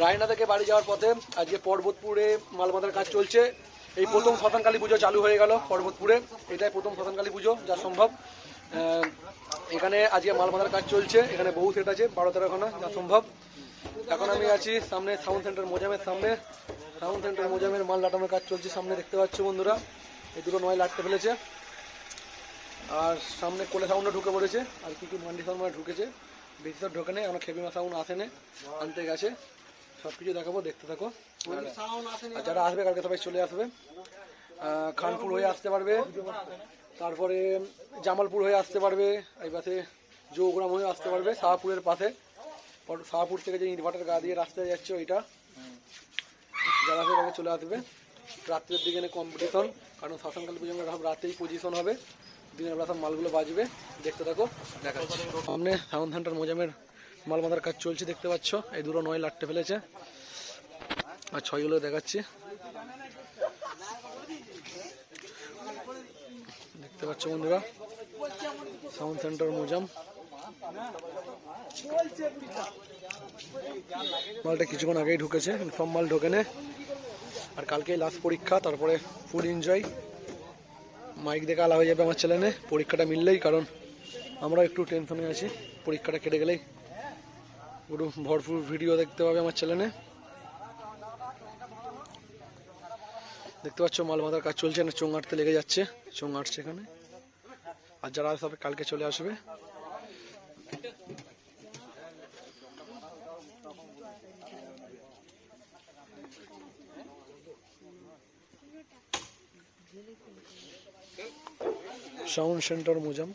রায়না থেকে বাড়ি যাওয়ার পথে আজকে পর্বতপুরে মালমাদার কাজ চলছে। এই প্রথম শ্মশানকালী পুজো চালু হয়ে গেল পর্বতপুরে। এটাই প্রথম শ্মশানকালী পুজো, যা সম্ভব। এখানে আজকে মালমাদার কাজ চলছে। এখানে বহু সেট আছে, বারো তেরোখানা যা সম্ভব। এখন আমি আছি সামনে সাউন্ড সেন্টার মোজামের সামনে। সাউন্ড সেন্টার মোজামের মাল লাটানোর কাজ চলছে সামনে, দেখতে পাচ্ছ বন্ধুরা। এই দুটো নয় লাটতে ফেলেছে। আর সামনে কোলে সাউন্ডও ঢুকে পড়েছে। আর কি কি মান্ডি সাউন্ড ঢুকেছে, বেশি সব ঢোকে নেই, এখনও খেপিমা সাউন্ড আসেনি, আনতে গেছে। সব কিছু দেখাবো দেখতে থাকো। আর- যারা আসবে কালকে সবাই চলে আসবে। খানপুর হয়ে আসতে পারবে। তারপরে জামালপুর হয়ে আসতে পারবে। এই পাশে জৌগ্রাম হয়ে আসতে পারবে শাহপুরের পাশে। শাহপুর থেকে যে ইনভার্টার গা দিয়ে রাস্তায় যাচ্ছে ওইটা। যারা আসবে তাকে চলে আসবে। রাত্রের দিকে কম্পিটিশন কারণ শাসনকাল পর্যন্ত সব রাতেই পজিশন হবে। দিনের বেলা সব মালগুলো বাজবে। দেখতে থাকো দেখাচ্ছি। সামনে সাউন্ড সেন্টার মোজামের মাল বাঁধার কাজ চলছে, দেখতে পাচ্ছ। এই দুটো নয় লাটতে ফেলেছে। আর ছয়গুলো দেখাচ্ছি। দেখতে পাচ্ছ বন্ধুরা সাউন্ড সেন্টার মোজাম। মালটা কিছুক্ষণ আগেই ঢুকেছে সব মাল ঢোকেনে আর কালকেই লাস্ট পরীক্ষা, তারপরে ফুল এনজয় মাইক দেখে আলা হয়ে যাবে আমার ছেলে চ্যানেলে পরীক্ষাটা মিললেই, কারণ আমরা একটু টেনশনে আছি। পরীক্ষাটা কেটে গেলেই পুরো ভরপুর ভিডিও দেখতে পাবে আমার চ্যানেলে দেখতে পাচ্ছ, মাল বাঁধার কাজ চলছে না, চোঙ আটতে লেগে যাচ্ছে, চোঙ আটছে এখানে। আর যারা সবে কালকে চলে আসবে। Sound centre Mozam.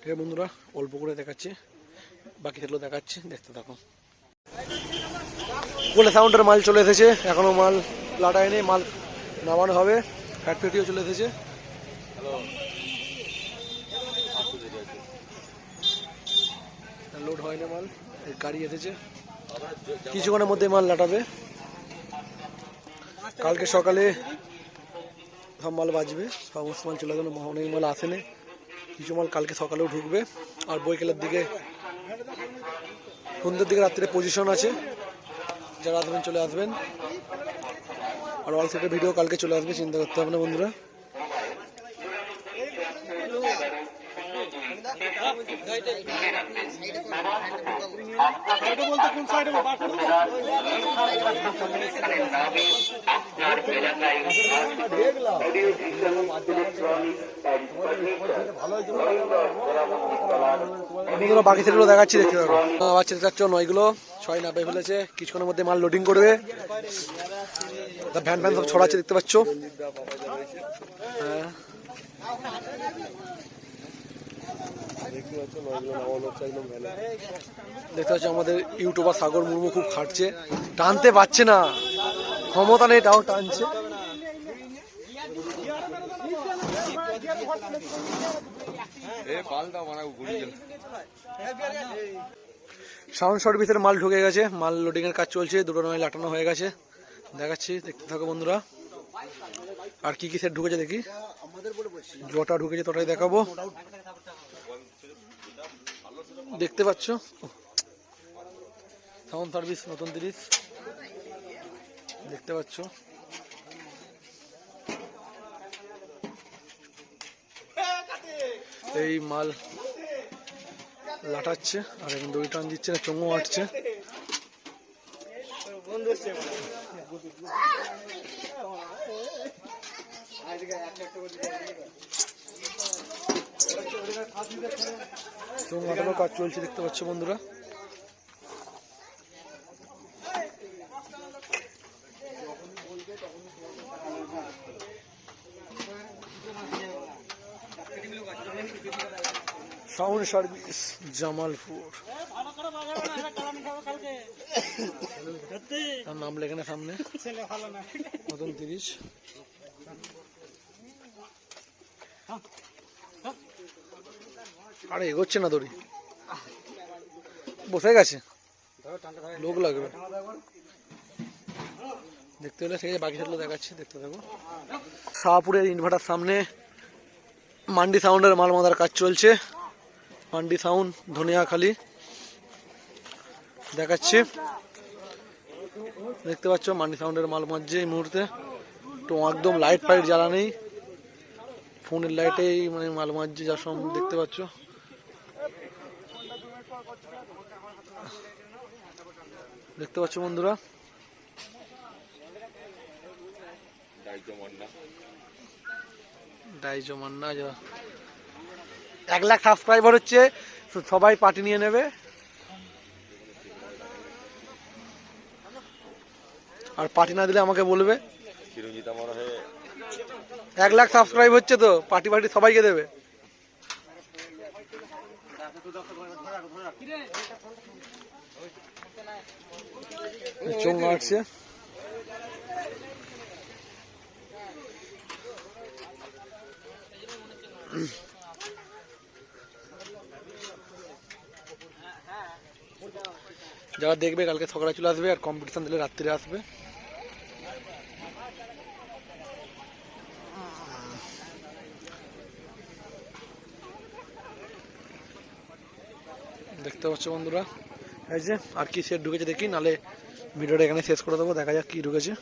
ঠিক আছে বন্ধুরা, অল্প করে দেখাচ্ছি। বাকি থাকলেও দেখাচ্ছি, দেখতে থাকো। বলে সাউন্ডের মাল চলে এসেছে, এখনও মাল লাটায়নি, মাল নামানো হবে ফ্যাক্টরিও চলে এসেছে। লোড হয় না মাল গাড়ি এসেছে। কিছুক্ষণের মধ্যে মাল লাটাবে। কালকে সকালে সব মাল বাজবে সমস্ত মাল চলে গেলো অনেক মাল আসেনি। কিছু মাল কালকে সকালেও ঢুকবে। আর বৈকালের দিকে সন্ধ্যের দিকে রাত্রে পজিশন আছে। যারা আসবেন চলে আসবেন। আর অল সেটের ভিডিও কালকে চলে আসবে, চিন্তা করতে হবে না বন্ধুরা। বাকি সেটগুলো দেখাচ্ছি, দেখতে পাবো বাচ্চা দেখাচ্ছ নয়গুলো ছয় নাপে ফেলেছে। কিছুক্ষণের মধ্যে মাল লোডিং করবে। ভ্যান ফ্যান সব ছড়াচ্ছে, দেখতে পাচ্ছ? দেখতে পাচ্ছ আমাদের ইউটিউবার সাগর মুর্মু খুব খাটছে। টানতে পারছে না। ক্ষমতা নেই তাও টানছে। সাউন্ড সার্ভিসের মাল ঢুকে গেছে। মাল লোডিং এর কাজ চলছে দুটো নয় লাটানো হয়ে গেছে। দেখাচ্ছি দেখতে থাকো বন্ধুরা। আর কি কি সেট ঢুকেছে দেখি? জটা ঢুকেছে তোটাই দেখাবো। দেখতে পাচ্ছ? সাউন্ড সার্ভিস, নতুন তিরিশ দেখতে পাচ্ছ? এই মাল লাটাচ্ছে, আর এখন দড়ি টান দিচ্ছে না চোঙও আটছে চোঙ আটানো কাজ চলছে, দেখতে পাচ্ছ বন্ধুরা। Sound service, Jamalpur. তার নাম লেখানে সামনে। নতুন তিরিশ। আরে এগোচ্ছে না দড়ি। বসে গেছে। লোক লাগবে। দেখতে হলে আছে বাকি থাকলে দেখাচ্ছি, দেখতে থাকো। শাহপুরের ইনভার্টার সামনে। মান্ডি সাউন্ডের মাল মাদার কাজ চলছে। মান্ডি সাউন্ড ধনিয়াখালি। দেখাচ্ছি। দেখতে পাচ্ছ, মান্ডি সাউন্ডের মাল মারছে এই মুহূর্তে। তো একদম লাইট ফাইট জ্বালা নেই। ফোনের লাইটেই মানে মাল মারছে যা সব দেখতে পাচ্ছ। দেখতে পাচ্ছ বন্ধুরা? এক লাখ সাবস্ক্রাইবার হচ্ছে সবাই পার্টি নিয়ে নেবে। আর পার্টি না দিলে আমাকে বলবে। এক লাখ সাবস্ক্রাইব হচ্ছে তো পার্টি পার্টি সবাইকে দেবে। চোখ যারা দেখবে কালকে সকালে চলে আসবে আর কম্পিটিশন দিলে রাত্রিরে আসবে। দেখতে পাচ্ছ বন্ধুরা। এই যে আর কি সে ঢুকেছে দেখি, নালে ভিডিওটা এখানে শেষ করে দেবো, দেখা যাক কি ঢুকেছে।